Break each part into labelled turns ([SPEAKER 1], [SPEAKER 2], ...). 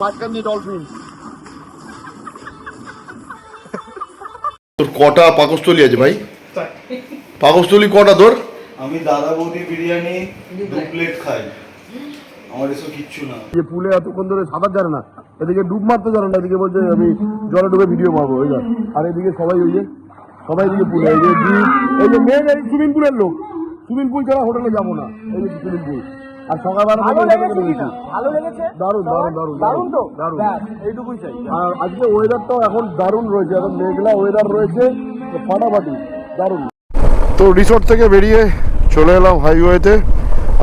[SPEAKER 1] মাঝখান দিয়ে ডলফিন।
[SPEAKER 2] তোর কটা পাকস্থলী আছে ভাই? পাকস্থলী কটা তোর?
[SPEAKER 3] আমি দাদা বৌদি বিরিয়ানি দু প্লেট খাই। আমার এসব কিচ্ছু না।
[SPEAKER 1] যে পুলে এতক্ষণ ধরে সাঁতার জানে না এদিকে ডুব মারতে জানে না এদিকে বলছে আমি জলে ডুবে ভিডিও পাবো ওই আর এদিকে সবাই ওই যে সবাই এদিকে পুলে এই যে এই যে মেন এই সুইমিং পুলের লোক। সুইমিং পুল ছাড়া হোটেলে যাব না এই যে সুইমিং পুল। আর সকালবেলা চলে
[SPEAKER 4] ভালো লেগেছে?
[SPEAKER 1] দারুণ দারুণ দারুণ
[SPEAKER 4] দারুণ তো?
[SPEAKER 1] দারুণ
[SPEAKER 4] এইটুকুই চাই
[SPEAKER 1] আর আজকে ওয়েদারটাও এখন দারুণ রয়েছে এখন মেঘলা ওয়েদার রয়েছে তো ফাটাফাটি দারুণ। তো রিসোর্ট থেকে বেরিয়ে চলে এলাম হাইওয়েতে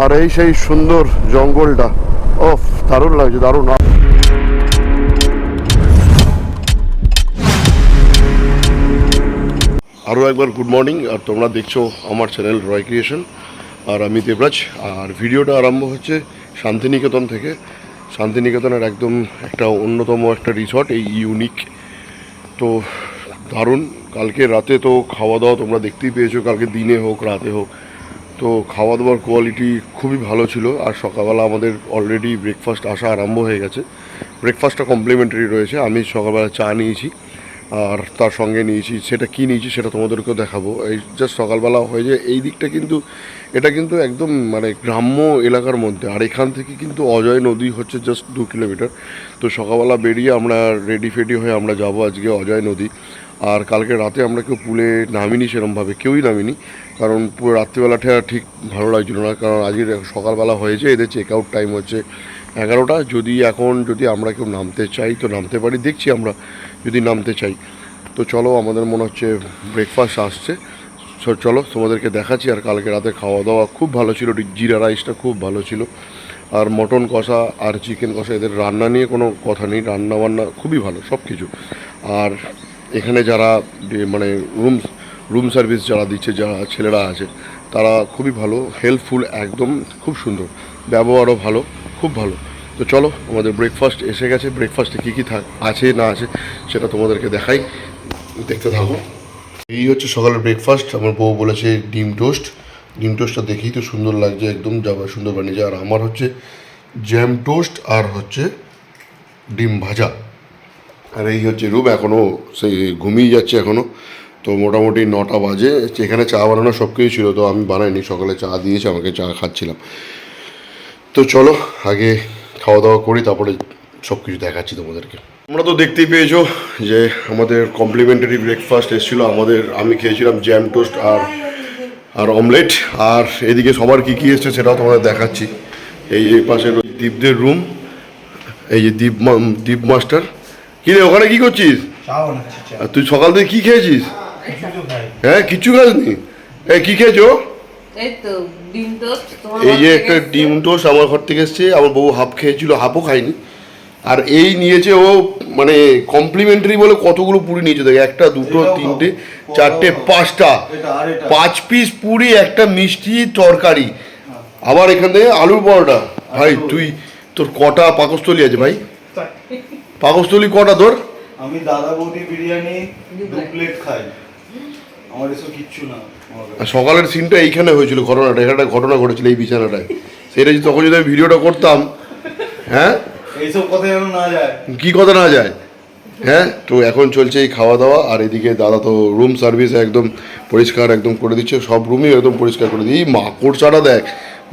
[SPEAKER 1] আর এই সেই সুন্দর জঙ্গলটা। ওফ দারুণ লাগছে দারুণ। আরও একবার গুড মর্নিং আর তোমরা দেখছ আমার চ্যানেল রয় ক্রিয়েশন আর আমি দেবরাজ, আর ভিডিওটা আরম্ভ হচ্ছে শান্তিনিকেতন থেকে। শান্তিনিকেতনের একদম একটা অন্যতম একটা রিসর্ট এই ইউনিক তো দারুণ, কালকে রাতে তো খাওয়া দাওয়া তোমরা দেখতেই পেয়েছ, কালকে দিনে হোক, রাতে হোক। তো খাওয়া দাওয়ার কোয়ালিটি খুবই ভালো ছিল, আর সকালবেলা আমাদের অলরেডি ব্রেকফাস্ট আসা আরম্ভ হয়ে গেছে। ব্রেকফাস্টটা কমপ্লিমেন্টারি রয়েছে, আমি সকালবেলা চা নিয়েছি। আর তার সঙ্গে নিয়েছি, সেটা কী নিয়েছি সেটা তোমাদেরকেও দেখাবো। এই জাস্ট সকালবেলা হয়ে যায়, এই দিকটা কিন্তু, এটা কিন্তু একদম মানে গ্রাম্য এলাকার মধ্যে। আর এখান থেকে কিন্তু অজয় নদী হচ্ছে জাস্ট দু কিলোমিটার। তো সকালবেলা বেরিয়ে আমরা রেডি ফেডি হয়ে আমরা যাব আজকে অজয় নদী। আর কালকে রাতে আমরা কেউ পুলে নামিনি সেরমভাবে, কেউই নামিনি। কারণ পুরো রাত্রিবেলাটা ঠিক ভালো লাগছিল না। কারণ আজকে সকালবেলা হয়েছে, এদের চেক আউট টাইম হচ্ছে এগারোটা। যদি এখন যদি আমরা কেউ নামতে চাই, তো নামতে পারি। দেখছি আমরা যদি নামতে চাই। তো চলো আমাদের মনে হচ্ছে ব্রেকফাস্ট আসছে। So, চলো তোমাদেরকে দেখাচ্ছি আর কালকে রাতে খাওয়া দাওয়া খুব ভালো ছিল। জিরা রাইসটা খুব ভালো ছিল। আর মটন কষা আর চিকেন কষা এদের রান্না নিয়ে কোনো কথা নেই। রান্না বান্না খুবই ভালো সব কিছু। আর এখানে যারা মানে রুম রুম সার্ভিস যারা দিচ্ছে যারা ছেলেরা আছে তারা খুবই ভালো হেল্পফুল একদম খুব সুন্দর। ব্যবহারও ভালো খুব ভালো। তো চলো, আমাদের ব্রেকফাস্ট এসে গেছে। ব্রেকফাস্টে কী কী থাক আছে, না আছে, সেটা তোমাদেরকে দেখাই। দেখতে থাকো। এই হচ্ছে সকালের ব্রেকফাস্ট আমার বউ বলেছে ডিম টোস্ট। ডিম টোস্টটা দেখেই তো সুন্দর লাগছে, একদম যাবা সুন্দর বানিয়েছে। আর আমার হচ্ছে জ্যাম টোস্ট আর হচ্ছে ডিম ভাজা। আর এই হচ্ছে রুম এখনও সেই ঘুমিয়ে যাচ্ছে এখনও তো মোটামুটি নটা বাজে। এখানে চা বানানো সব কিছু ছিল, তো আমি বানাইনি। সকালে চা দিয়েছে, আমাকে চা খাচ্ছিলাম। তো চলো, আগে খাওয়া দাওয়া করি তারপরে সব কিছু দেখাচ্ছি তোমাদেরকে। তোমরা তো দেখতেই পেয়েছ যে আমাদের কমপ্লিমেন্টারি ব্রেকফাস্ট এসেছিল। আমাদের আমি খেয়েছিলাম জ্যাম টোস্ট আর আর অমলেট আর এদিকে সবার কী কী এসছে সেটাও তোমাদের দেখাচ্ছি। এই এই পাশের ওই দীপদের রুম এই যে দীপ মা- দীপ মাস্টার। কি রে ওখানে কী করছিস?
[SPEAKER 2] আর তুই সকাল থেকে কী খেয়েছিস? হ্যাঁ কিচ্ছু খাসনি এই কী খেয়েছো?
[SPEAKER 5] এই তো। ডিম টোস্ট
[SPEAKER 2] এই যে একটা ডিম টোস্ট আমার ঘর থেকে এসছে আমার বউ হাফ খেয়েছিল হাফও খায়নি। আর এই নিয়েছে ও মানে কমপ্লিমেন্টারি বলে কতগুলো পুরি নিয়েছে দেখ একটা দুটো তিনটে চারটে পাঁচটা। পাঁচ পিস পুরি একটা মিষ্টি তরকারি। আবার এখান থেকে আলুর পরোটা। ভাই তুই তোর কটা পাকস্থলী আছে ভাই? পাকস্থলী কটা তোর?
[SPEAKER 3] আমি দাদা বৌদি বিরিয়ানি
[SPEAKER 5] দু
[SPEAKER 3] প্লেট খাই। আমার এসব কিচ্ছু না।
[SPEAKER 2] সকালের সিনটা এইখানে হয়েছিল ঘটনাটা এখানে একটা ঘটনা ঘটেছিল এই বিছানাটায়। সেটা যদি তখন যদি আমি ভিডিওটা করতাম হ্যাঁ?
[SPEAKER 3] এইসব কথা যেন না যায়।
[SPEAKER 2] কি কথা না যায়? হ্যাঁ? তো এখন চলছে এই খাওয়া দাওয়া আর এদিকে দাদা তো রুম সার্ভিস একদম পরিষ্কার একদম করে দিচ্ছে সব রুমই একদম পরিষ্কার করে দিই মাকড়সাটা দেখ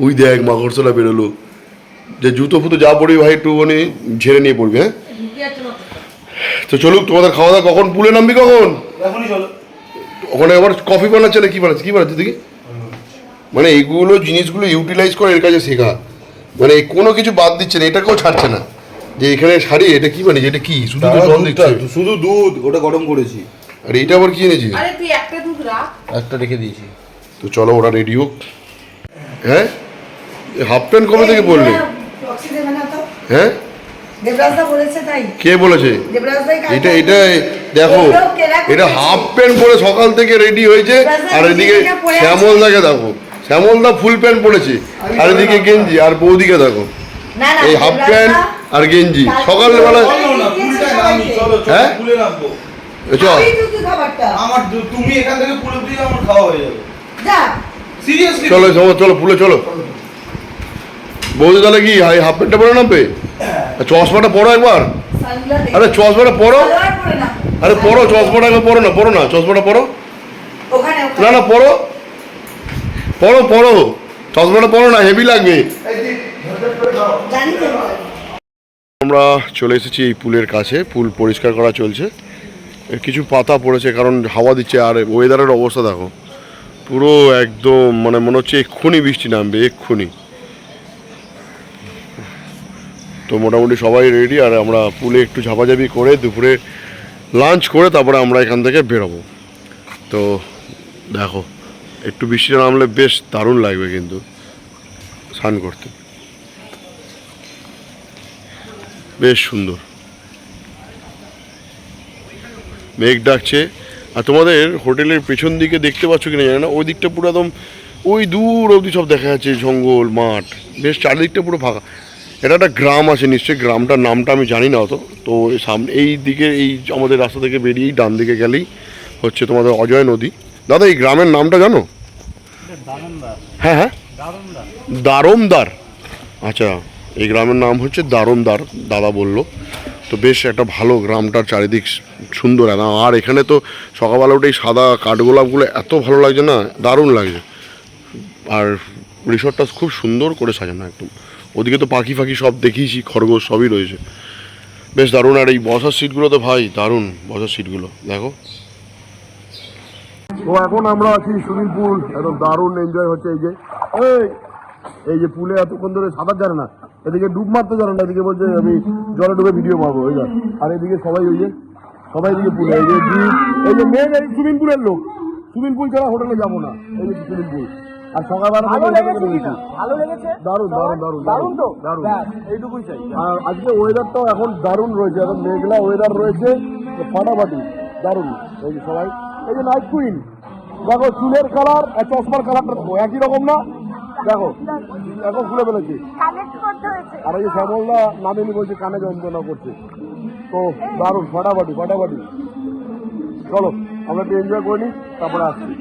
[SPEAKER 2] ওই দেখ মাকড়সাটা বেরোলো। যে জুতো ফুতো যা পড়বি ভাই একটুখানি ঝেড়ে নিয়ে পড়বি হ্যাঁ।
[SPEAKER 5] তো
[SPEAKER 2] চলুক তোমাদের খাওয়া দাওয়া কখন? পুলে নামবি কখন?
[SPEAKER 3] এখনই চলো।
[SPEAKER 2] ওখানে আবার কফি বানাচ্ছে না কি বানাচ্ছে? কি বানাচ্ছে দেখি? মানে এইগুলো জিনিসগুলো ইউটিলাইজ করে এর কাছে শেখা। মানে কোনো কিছু বাদ দিচ্ছে না এটাকেও ছাড়ছে না। যে এখানে শাড়ি এটা কি বানিয়েছে এটা কি? শুধু তো জল দিচ্ছে।
[SPEAKER 3] শুধু দুধ ওটা গরম করেছি।
[SPEAKER 2] আর এইটা আবার কি এনেছি
[SPEAKER 5] আরে তুই একটা দুধ রাখ।
[SPEAKER 3] একটা রেখে দিয়েছি।
[SPEAKER 2] তো চলো ওরা রেডি হোক। হ্যাঁ? হাফ প্যান্ট কবে থেকে
[SPEAKER 6] তো
[SPEAKER 2] হ্যাঁ?
[SPEAKER 6] দেবরাজদা বলেছে তাই।
[SPEAKER 2] কে বলেছে? এটা এটা দেখো। এটা হাফ প্যান্ট পরে সকাল থেকে রেডি হয়েছে আর এদিকে শ্যামল দাকে দেখো। শ্যামল দা ফুল প্যান্ট পরেছে আর এদিকে গেঞ্জি আর বৌদিকে দেখো। এই হাফ প্যান্ট আর গেঞ্জি। সকালবেলা
[SPEAKER 3] চলো
[SPEAKER 2] হ্যাঁ? চল।
[SPEAKER 6] আমি দুধ খাবারটা।
[SPEAKER 3] আমার তুমি এখান থেকে পুলে দিয়ে আমার খাওয়া হয়ে যাবে।
[SPEAKER 2] চলো চলো চলো ফুলে চলো।
[SPEAKER 1] বৌদি তাহলে কি হাই হাফ প্যান্টটা পরে নামবে? আর চশমাটা পরো একবার। আরে চশমাটা পরো। আরে পরো চশমাটা একবার পরো না পরো না চশমাটা পরো। না না পরো। পরো পরো। চশমাটা পরো না হেভি লাগবে। আমরা চলে এসেছি এই পুলের কাছে পুল পরিষ্কার করা চলছে। কিছু পাতা পড়েছে কারণ হাওয়া দিচ্ছে আর ওয়েদারের অবস্থা দেখো। পুরো একদম মানে মনে হচ্ছে এক্ষুনি বৃষ্টি নামবে এক্ষুনি। তো মোটামুটি সবাই রেডি আর আমরা পুলে একটু ঝাপাঝাপি করে দুপুরে লাঞ্চ করে তারপরে আমরা এখান থেকে বেরোবো। তো দেখো, একটু বৃষ্টি নামলে বেশ দারুণ লাগবে কিন্তু স্নান করতে। বেশ সুন্দর। মেঘ ডাকছে। আর তোমাদের হোটেলের পেছন দিকে দেখতে পাচ্ছ কিনা জানি না, ওই দিকটা পুরো একদম ওই দূর অবধি সব দেখা যাচ্ছে, জঙ্গল, মাঠ, বেশ চারিদিকটা পুরো ফাঁকা। এটা একটা গ্রাম আছে, নিশ্চয়ই গ্রামটার নামটা আমি জানি না অত। তো সামনে, এই দিকে, এই আমাদের রাস্তা থেকে বেরিয়েই ডান দিকে গেলেই হচ্ছে তোমাদের অজয় নদী। দাদা, এই গ্রামের নামটা জানো? হ্যাঁ হ্যাঁ। দারমদার। আচ্ছা এই গ্রামের নাম হচ্ছে দারমদার, দাদা বলল। তো বেশ একটা ভালো গ্রামটার চারিদিক সুন্দর। একদম আর এখানে তো সকালবেলা উঠে সাদা কাঠগোলাপগুলো এত ভালো লাগছে না, দারুণ লাগছে। আর রিসর্টটা খুব সুন্দর করে সাজানো একদম। ওদিকে তো পাখি ফাঁকি সব দেখিয়েছি, খরগোশ সবই রয়েছে। বেশ দারুণ, আর এই বসার সিটগুলো তো ভাই, দারুণ বসার সিটগুলো, দেখো। তো এখন আমরা আছি সুইমিং পুল, একদম দারুণ এনজয় হচ্ছে এই যে। এই যে পুলে এতক্ষণ ধরে সাঁতার জানে না, এদিকে ডুব মারতে জানে না, এদিকে বলছে আমি জলে ডুবে ভিডিও পাবো ওই আর এদিকে সবাই ওই যে, সবাই এদিকে পুলে, এই যে এই যে এই সুইমিং পুলের লোক। সুইমিং পুল ছাড়া হোটেলে যাব না, এই যে সুইমিং পুল আর সকালবেলা রয়েছি।
[SPEAKER 6] ভালো লেগেছে
[SPEAKER 1] দারুণ দারুণ দারুণ
[SPEAKER 6] দারুণ তো?
[SPEAKER 1] দারুণ
[SPEAKER 6] এইটুকুই চাই।
[SPEAKER 1] আর আজকে ওয়েদারটাও এখন দারুণ রয়েছে। এখন মেঘলা ওয়েদার রয়েছে। তো ফাটাফাটি দারুণ। এই যে সবাই এই যে নাইট কুইন দেখো চুলের কালার আর চশমার কালারটা একই রকম না? দেখো এখন খুলে ফেলেছি।
[SPEAKER 7] কানেক্ট করতে হয়েছে।
[SPEAKER 1] আর এই যে শ্যামলদা নামেনি বলছে কানে যন্ত্রণা করছে। তো দারুণ ফাটাফাটি ফাটাফাটি। চলো আমরা একটু এনজয় করে নিই তারপরে আসছি।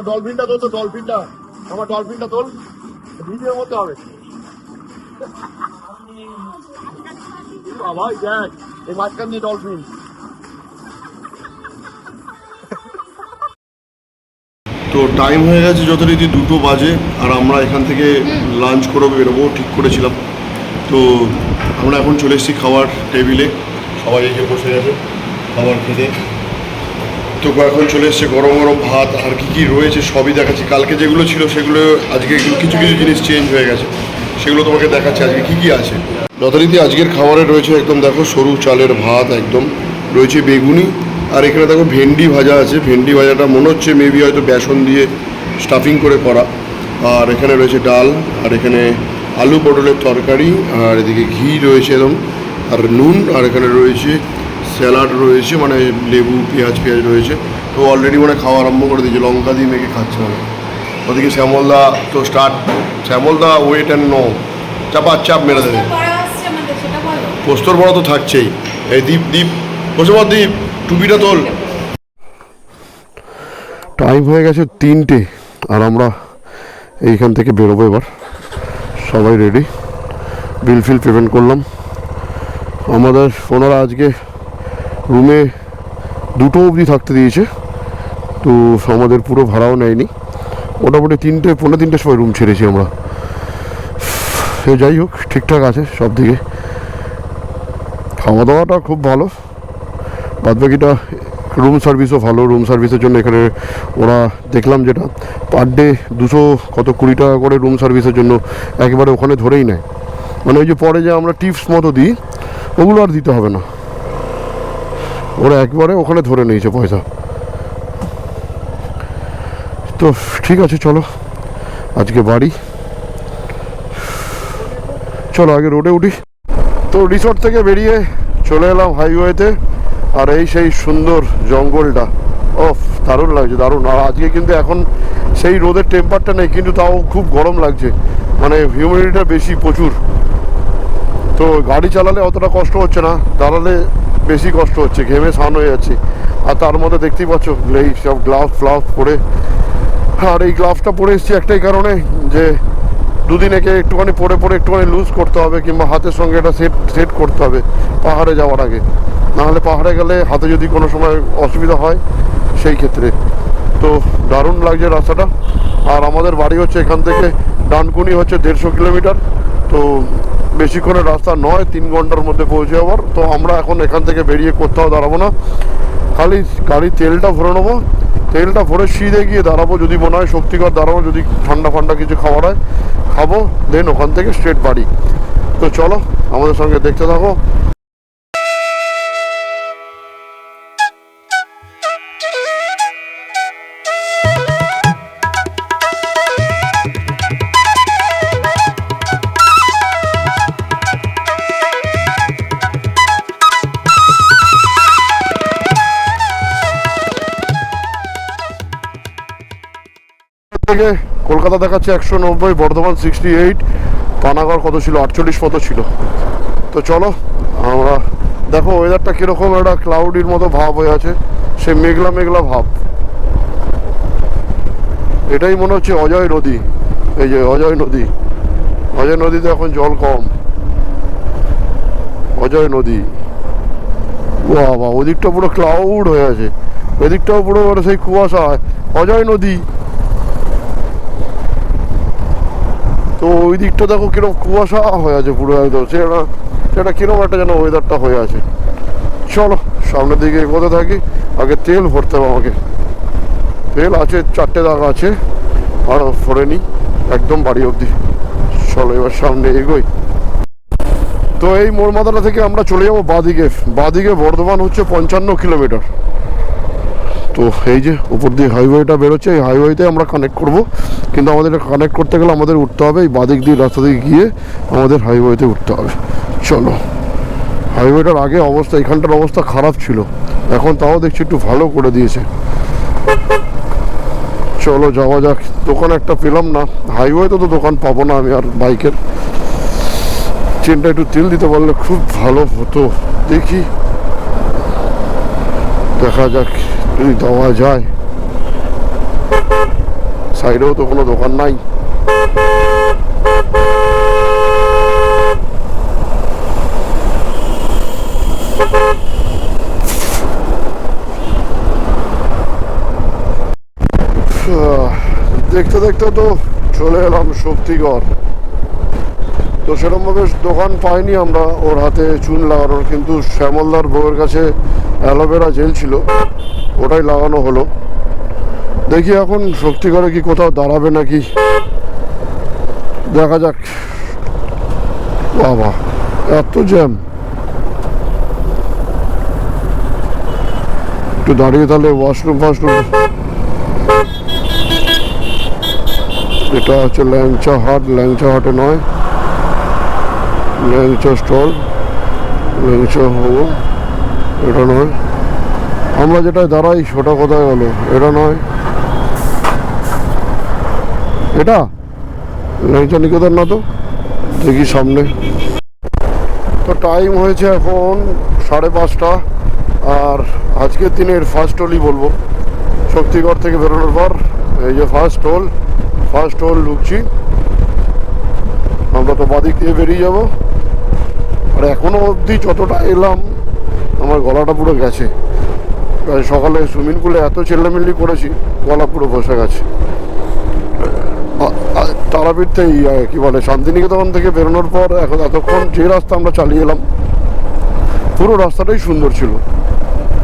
[SPEAKER 1] আমার ডলফিনটা তোল তো ডলফিনটা আমার ডলফিনটা তোল ভিডিওর মধ্যে হবে। ভাই দেখ, এই মাঝখান দিয়ে ডলফিন তো টাইম হয়ে গেছে যথারীতি দুটো বাজে, আর আমরা এখান থেকে লাঞ্চ করে বেরোবো, ঠিক করেছিলাম। তো আমরা এখন চলে এসেছি খাওয়ার টেবিলে সবাই এসে বসে গেছে, খাবার খেতে। তো এখন চলে এসছে, গরম গরম ভাত, আর কি কি রয়েছে সবই দেখাচ্ছি। কালকে যেগুলো ছিল সেগুলো আজকে কিছু কিছু জিনিস চেঞ্জ হয়ে গেছে। সেগুলো তোমাকে দেখাচ্ছি আজকে কি কি আছে। যথারীতি আজকের খাবারে রয়েছে একদম দেখো সরু চালের ভাত একদম। রয়েছে বেগুনি, আর এখানে দেখো ভেন্ডি ভাজা আছে। ভেন্ডি ভাজাটা মনে হচ্ছে মেবি হয়তো বেসন দিয়ে স্টাফিং করে করা। আর এখানে রয়েছে ডাল, আর এখানে আলু পটলের তরকারি, আর এদিকে ঘি রয়েছে একদম। আর নুন, আর এখানে রয়েছে স্যালাড রয়েছে মানে লেবু পেঁয়াজ পেঁয়াজ রয়েছে। তো অলরেডি মানে খাওয়া আরম্ভ করে দিয়েছে লঙ্কা দিয়ে মেখে খাচ্ছে মানে। ওদিকে শ্যামলদা তো স্টার্ট শ্যামলদা ওয়েট অ্যান্ড নো চাপা চাপ মেরে দেবে। পোস্তর বড় তো থাকছেই। এই দীপ দ্বীপ বসে পর দীপ টুপিটা তোল। টাইম হয়ে গেছে তিনটে আর আমরা এইখান থেকে বেরোবো এবার। সবাই রেডি বিল ফিল পেমেন্ট করলাম। আমাদের ওনারা আজকে রুমে দুটো অবধি থাকতে দিয়েছে। তো আমাদের পুরো ভাড়াও নেয়নি। মোটামুটি তিনটে পনেরো তিনটের সময় রুম ছেড়েছি আমরা। সে যাই হোক, ঠিকঠাক আছে সব দিকে। খাওয়া দাওয়াটা খুব ভালো। বাদ বাকিটা রুম সার্ভিসও ভালো। রুম সার্ভিসের জন্য এখানে ওরা দেখলাম যেটা পার ডে দুশো কত কুড়ি টাকা করে রুম সার্ভিসের জন্য একেবারে ওখানে ধরেই নেয়। মানে ওই যে পরে যে আমরা টিপস মতো দিই, ওগুলো আর দিতে হবে না। ওরা একবারে ওখানে ধরে নিয়েছে পয়সা। তো ঠিক আছে, চলো। আজকে বাড়ি। চলো, আগে রোডে উঠি। তো রিসোর্ট থেকে বেরিয়ে চলে এলাম হাইওয়েতে আর এই সেই সুন্দর জঙ্গলটা। ওফ, দারুণ লাগছে, দারুণ। আর আজকে কিন্তু এখন সেই রোদের টেম্পারটা নেই, কিন্তু তাও খুব গরম লাগছে। মানে হিউমিডিটিটা বেশি প্রচুর। তো গাড়ি চালালে অতটা কষ্ট হচ্ছে না। দাঁড়ালে বেশি কষ্ট হচ্ছে, ঘেমে স্নান হয়ে যাচ্ছে। আর তার মধ্যে দেখতেই পাচ্ছ, এই সব গ্লাভস ফ্লাভস পরে। আর এই গ্লাভসটা পরে এসেছি একটাই কারণে, যে দুদিন একে একটুখানি পরে পরে একটুখানি লুজ করতে হবে, কিংবা হাতের সঙ্গে এটা সেট সেট করতে হবে, পাহাড়ে যাওয়ার আগে। নাহলে পাহাড়ে গেলে হাতে যদি কোনো সময় অসুবিধা হয়, সেই ক্ষেত্রে। তো দারুণ লাগছে রাস্তাটা। আর আমাদের বাড়ি হচ্ছে এখান থেকে, ডানকুনি হচ্ছে দেড়শো কিলোমিটার। তো বেশিক্ষণের রাস্তা নয়, তিন ঘণ্টার মধ্যে পৌঁছে যাবার তো আমরা এখন এখান থেকে বেরিয়ে কোথাও দাঁড়াবো না। খালি গাড়ির তেলটা ভরে নেব। তেলটা ভরে সিঁড়ে গিয়ে দাঁড়াবো যদি মনে হয় শক্তিকর দাঁড়াবো, যদি ঠান্ডা ফান্ডা কিছু খাবার হয়, খাব, দেন ওখান থেকে স্ট্রেট বাড়ি। তো চলো, আমাদের সঙ্গে দেখতে থাকো। থেকে কলকাতা দেখাচ্ছে একশো নব্বই, বর্ধমান সিক্সটি এইট পানাগড় কত ছিল? আটচল্লিশ কত ছিল। তো চলো, আমরা দেখো ওয়েদারটা কীরকম, একটা ক্লাউডির মতো ভাব হয়ে আছে। সে মেঘলা মেঘলা ভাব। এটাই মনে হচ্ছে অজয় নদী। এই যে অজয় নদী। অজয় নদীতে এখন জল কম। অজয় নদী। বাবা, ওদিকটা পুরো ক্লাউড হয়ে আছে। ওদিকটাও পুরো মানে সেই কুয়াশা। অজয় নদী। তো ওই দিকটা দেখো কীরকম কুয়াশা হয়ে আছে পুরো একদম। সেটা সেটা কীরকম একটা যেন ওয়েদারটা হয়ে আছে। চলো, সামনের দিকে এগোতে থাকি। আগে তেল ভরতে হবে আমাকে। তেল আছে, চারটে দাগ আছে। আর ভরে নিই একদম বাড়ি অবধি। চলো, এবার সামনে এগোই। তো এই মোড় মাথাটা থেকে আমরা চলে যাব বাদিকে। বাদিকে বর্ধমান হচ্ছে পঞ্চান্ন কিলোমিটার। তো এই যে উপর দিয়ে হাইওয়েটা বেরোচ্ছে, এই হাইওয়েতে আমরা কানেক্ট করব। কিন্তু আমাদের কানেক্ট করতে গেলে আমাদের উঠতে হবে, এই বাদিক দিয়ে, রাস্তা দিয়ে গিয়ে আমাদের হাইওয়েতে উঠতে হবে। চলো। হাইওয়েটার আগে অবস্থা, এখানটার অবস্থা খারাপ ছিল। এখন তাও দেখছি একটু ভালো করে দিয়েছে। চলো, যাওয়া যাক। দোকান একটা পেলাম না। হাইওয়েতে তো দোকান পাবো না আমি আর বাইকের। চেনটা একটু তেল দিতে পারলে খুব ভালো হতো। দেখি। দেখা যাক। যদি দেওয়া যায় সাইডেও তো কোনো দোকান নাই। দেখতে দেখতে তো চলে এলাম শক্তিগড়। তো সেরকমভাবে দোকান পাইনি আমরা। ওর হাতে চুন লাগানোর, কিন্তু শ্যামলদার বউয়ের কাছে অ্যালোভেরা জেল ছিল, ওটাই লাগানো হলো। দেখি এখন শক্তিগড়ে কি কোথাও দাঁড়াবে নাকি। দেখা যাক। বাবা, এত জ্যাম। একটু দাঁড়িয়ে তাহলে ওয়াশরুম ফাশরুম এটা হচ্ছে ল্যাংচা হাট, ল্যাংচা হাটে নয়। ল্যাংচা স্টল ল্যাংচা হব এটা নয়। আমরা যেটা দাঁড়াই সেটা কোথায় গেলো? এটা নয়। এটা? ল্যাংচা নিকেতন না তো? দেখি সামনে। তো টাইম হয়েছে এখন সাড়ে পাঁচটা, আর আজকের দিনের ফার্স্ট টোলই বলব। শক্তিগড় থেকে বেরোনোর পর এই যে ফার্স্ট টোল ফার্স্ট টোল ঢুকছি। আমরা তো বাদিক দিয়ে বেরিয়ে যাব। আর এখনও অবধি যতটা এলাম আমার গলাটা পুরো গেছে। সকালে সুইমিং পুলে এত চেল্লামিল্লি করেছি গলা পুরো বসে গেছে। তারাপীঠ ইয়ে, কি বলে শান্তিনিকেতন থেকে বেরোনোর পর এখন এতক্ষণ যে রাস্তা আমরা চালিয়ে এলাম পুরো রাস্তাটাই সুন্দর ছিল।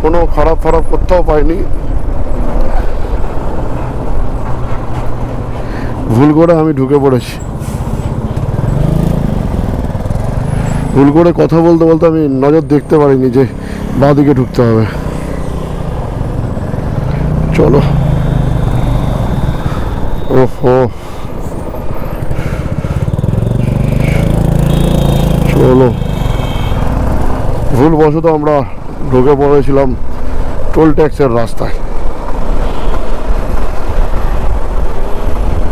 [SPEAKER 1] কোনো খারাপ খারাপ কোথাও পাইনি। ভুল করে আমি ঢুকে পড়েছি। ভুল করে কথা বলতে বলতে আমি নজর দেখতে পারিনি যে বাঁ দিকে ঢুকতে হবে। চলো। ওহো চলো। ভুলবশত আমরা ঢুকে পড়েছিলাম টোল ট্যাক্সের রাস্তায়।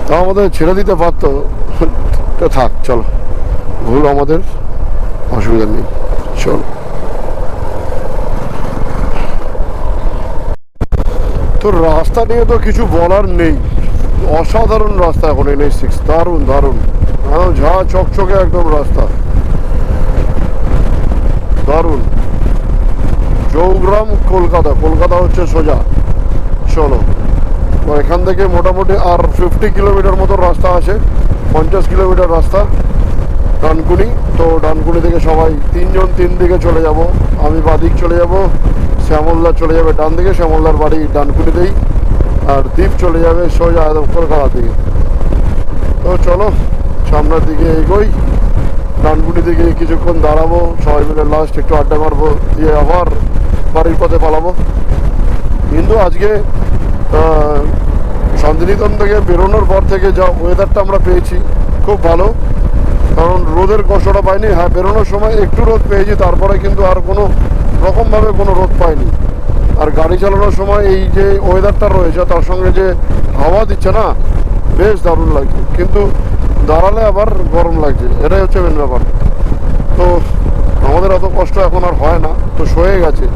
[SPEAKER 1] তা আমাদের ছেড়ে দিতে পারতো। থাক, চলো। ভুল আমাদের। অসুবিধা নেই। চলো। তো রাস্তা নিয়ে তো কিছু বলার নেই। অসাধারণ রাস্তা এখন এন সিক্স দারুণ দারুণ। একদম ঝা চকচকে একদম রাস্তা। দারুণ। চৌগ্রাম, কলকাতা। কলকাতা হচ্ছে সোজা। চলো। এখান থেকে মোটামুটি আর ফিফটি কিলোমিটার মতো রাস্তা আছে। পঞ্চাশ কিলোমিটার রাস্তা। ডানকুনি, তো ডানকুনি থেকে সবাই তিনজন তিন দিকে চলে যাব। আমি বাদিক চলে যাব, শ্যামলদা চলে যাবে ডান দিকে, শ্যামলদার বাড়ি ডানকুনিতেই। আর দ্বীপ চলে যাবে সোজা কলকাতা দিকে। তো চলো, সামনের দিকে এগোই। ডানকুনি দিকে কিছুক্ষণ দাঁড়াবো, সবাই মিলে লাস্ট একটু আড্ডা মারবো, দিয়ে আবার বাড়ির পথে পালাবো। কিন্তু আজকে শান্তিনিকেতন থেকে বেরোনোর পর থেকে যা ওয়েদারটা আমরা পেয়েছি, খুব ভালো। কারণ রোদের কষ্টটা পাইনি হ্যাঁ বেরোনোর সময় একটু রোদ পেয়েছি, তারপরে কিন্তু আর কোনো রকমভাবে কোনো রোদ পাইনি। আর গাড়ি চালানোর সময় এই যে ওয়েদারটা রয়েছে, তার সঙ্গে যে হাওয়া দিচ্ছে না, বেশ দারুণ লাগছে। কিন্তু দাঁড়ালে আবার গরম লাগছে, এটাই হচ্ছে মেন ব্যাপার। তো আমাদের অত কষ্ট এখন আর হয় না, তো সয়ে গেছে।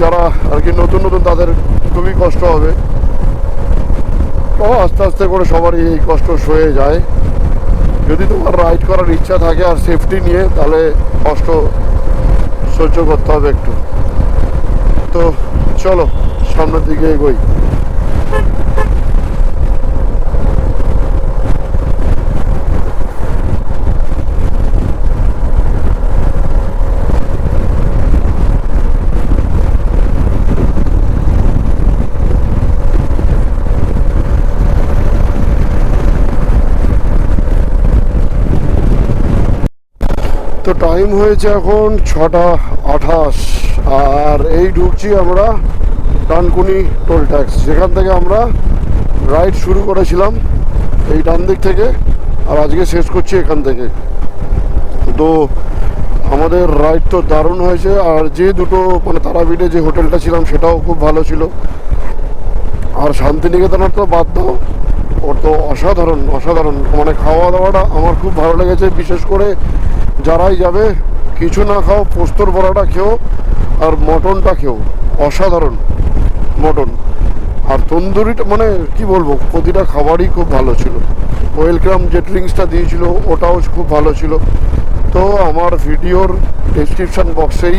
[SPEAKER 1] যারা আর কি নতুন নতুন, তাদের খুবই কষ্ট হবে। তো আস্তে আস্তে করে সবারই এই কষ্ট সয়ে যায়। যদি তোমার রাইড করার ইচ্ছা থাকে আর সেফটি নিয়ে, তাহলে কষ্ট সহ্য করতে হবে একটু। তো চলো, সামনের দিকে এগোই। তো টাইম হয়েছে এখন ছটা আঠাশ। আর এই ঢুকছি আমরা ডানকুনি টোল ট্যাক্স যেখান থেকে আমরা রাইড শুরু করেছিলাম এই ডান দিক থেকে, আর আজকে শেষ করছি এখান থেকে। তো আমাদের রাইড তো দারুণ হয়েছে, আর যে দুটো মানে তারাপীঠে যে হোটেলটা ছিলাম সেটাও খুব ভালো ছিল। আর শান্তিনিকেতনের তো বাদ দাও, ওর তো অসাধারণ অসাধারণ। মানে খাওয়া দাওয়াটা আমার খুব ভালো লেগেছে, বিশেষ করে যারাই যাবে, কিছু না খাও, পোস্তর বড়াটা খেও, আর মটনটা খেও। অসাধারণ মটন। আর তন্দুরিটা মানে কি বলব, প্রতিটা খাবারই খুব ভালো ছিল। ওয়েলকাম যে ড্রিঙ্কসটা দিয়েছিল, ওটাও খুব ভালো ছিল। তো আমার ভিডিওর ডেসক্রিপশন বক্সেই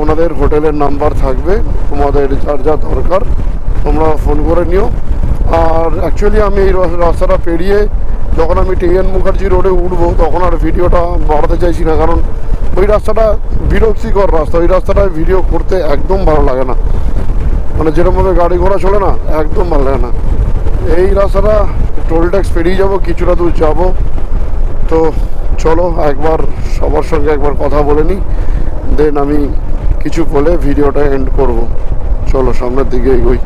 [SPEAKER 1] ওনাদের হোটেলের নাম্বার থাকবে, তোমাদের যার যা দরকার, তোমরা ফোন করে নিও। আর অ্যাকচুয়ালি আমি এই রাস্তাটা পেরিয়ে যখন আমি টিএন মুখার্জি রোডে উঠবো, তখন আর ভিডিওটা বাড়াতে চাইছি না, কারণ ওই রাস্তাটা বিরক্তিকর রাস্তা, ওই রাস্তাটায় ভিডিও করতে একদম ভালো লাগে না। মানে যেরকমভাবে গাড়ি ঘোড়া চলে না, একদম ভালো লাগে না। এই রাস্তাটা টোল ট্যাক্স পেরিয়ে যাব, কিছুটা দূর যাব। তো চলো, একবার সবার সঙ্গে একবার কথা বলে নিই, দেন আমি কিছু বলে ভিডিওটা এন্ড করব। চলো, সামনের দিকে এগোই।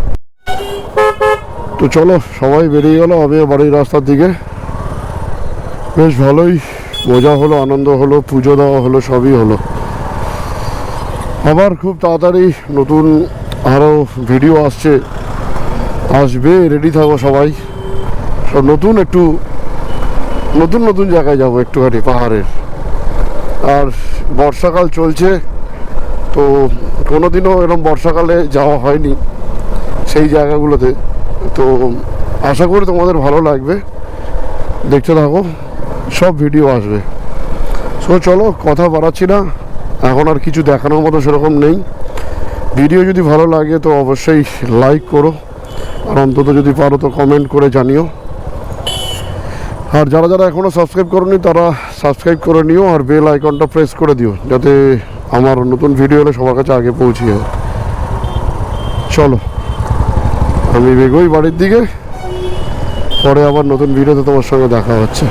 [SPEAKER 1] তো চলো, সবাই বেরিয়ে গেল আমি বাড়ির রাস্তার দিকে। বেশ ভালোই। মজা হলো, আনন্দ হলো, পুজো দেওয়া হলো, সবই হলো। আবার খুব তাড়াতাড়ি নতুন আরও ভিডিও আসছে। আসবে রেডি থাকো সবাই। সব নতুন একটু, নতুন নতুন জায়গায় যাব একটুখানি, পাহাড়ের। আর বর্ষাকাল চলছে, তো কোনোদিনও এরকম বর্ষাকালে যাওয়া হয়নি সেই জায়গাগুলোতে। তো আশা করি তোমাদের ভালো লাগবে। দেখতে থাকো। সব ভিডিও আসবে। সো চলো, কথা বাড়াচ্ছি না। এখন আর কিছু দেখানোর মতো সেরকম নেই। ভিডিও যদি ভালো লাগে, তো অবশ্যই লাইক করো। আর অন্তত যদি পারো, তো কমেন্ট করে জানিও। আর যারা যারা এখনও সাবস্ক্রাইব করনি, তারা সাবস্ক্রাইব করে নিও আর বেল আইকনটা প্রেস করে দিও, যাতে আমার নতুন ভিডিও হলে সবার কাছে আগে পৌঁছে যায়। চলো, আমি বেগোই বাড়ির দিকে। পরে আবার নতুন ভিডিওতে তোমার সঙ্গে দেখা হচ্ছে।